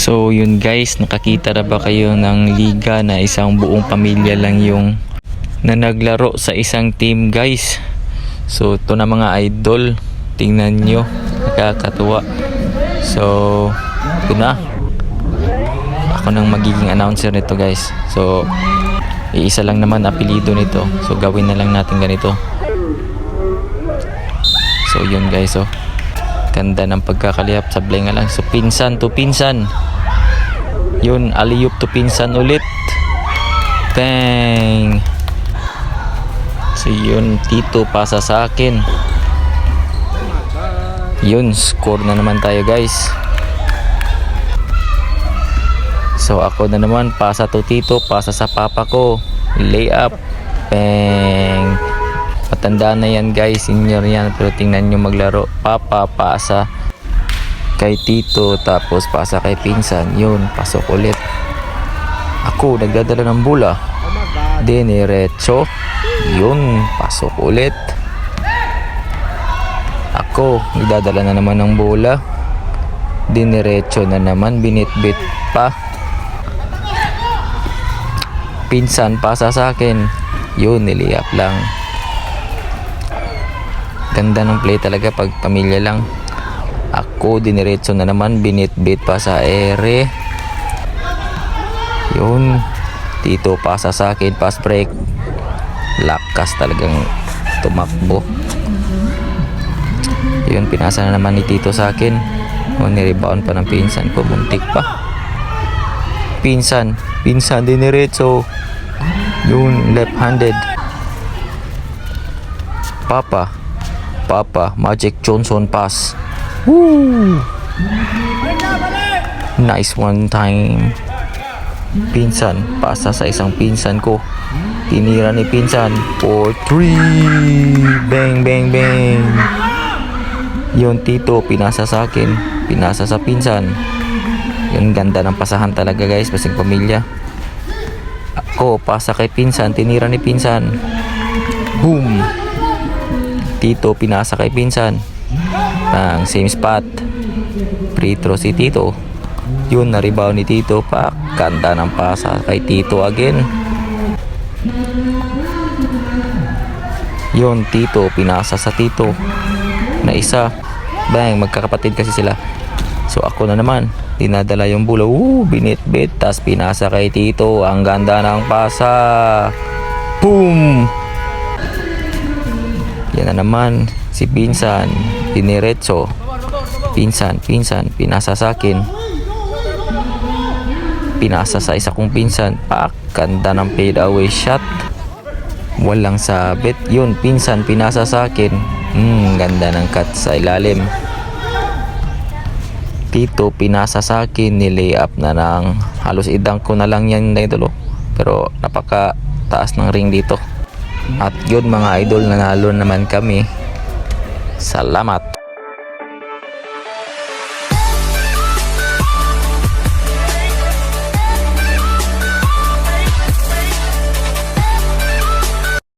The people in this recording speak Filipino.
So yun guys, nakakita na ba kayo ng liga na isang buong pamilya lang yung na naglaro sa isang team guys. So ito na mga idol, tingnan nyo, nakakatuwa. So ito na. Ako nang magiging announcer nito guys. So iisa lang naman apelido nito. So gawin na lang natin ganito. So yun guys oh. Ganda ng pagkakalihap sablay nga lang. So pinsan to pinsan. Yun, aliyup to pinsan ulit. Bang! So yun, Tito pasa sa akin. Yun, score na naman tayo guys. So ako na naman, pasa to Tito, pasa sa papa ko. Layup. Bang! Matanda na yan guys, senior yan. Pero tingnan nyo maglaro. Papa, pasa kay Tito. Tapos pasa kay Pinsan. Yun, pasok ulit. Ako, nagdadala ng bula. Diniretso. Yun, pasok ulit. Ako, nagdadala na naman ng bola. Diniretso na naman, binitbit pa. Pinsan, pasa sa akin. Yun, niliyap lang. Ganda ng play talaga pag pamilya lang. Ako, diniretso na naman, binitbit pa sa ere. Yun. Tito pasa sa akin, pass break. Lakas talagang tumakbo. Yun, pinasa na naman ni Tito sa akin. O, nirebound pa ng pinsan ko, muntik pa. Pinsan, pinsan diniretso. Yun, left-handed. Papa, Papa, Magic Johnson pass. Woo! Nice one time. Pinsan, pasa sa isang pinsan ko. Tinira ni pinsan for 3. Bang, bang, bang. Yung tito, pinasa sa akin. Pinasa sa pinsan. Yung ganda ng pasahan talaga guys, basing pamilya. Ako, pasa kay pinsan, tinira ni pinsan. Boom! Tito, pinasa kay pinsan. Ang same spot. Free throw si Tito. Yun, na-rebound ni Tito. Pak, ganda ng pasa kay Tito again. Yun, Tito, pinasa sa Tito. Na isa. Bang, magkakapatid kasi sila. So ako na naman, dinadala yung bola. Woo, binit-bit. tas pinasa kay Tito. Ang ganda ng pasa. Boom! Yan na naman, si Pinsan, diniretso. Pinsan, Pinsan, pinasa sa akin. Pinasa sa isa kong pinsan. Pak, ganda ng fade away shot. Walang sabit. Yun, Pinsan, pinasa sa akin. Hmm, ganda ng cut sa ilalim. Tito, pinasa sa akin, nilay-up na ng halos idang ko na lang yan na idolo. Pero napaka taas ng ring dito. At yun mga idol, nanalo naman kami. Salamat.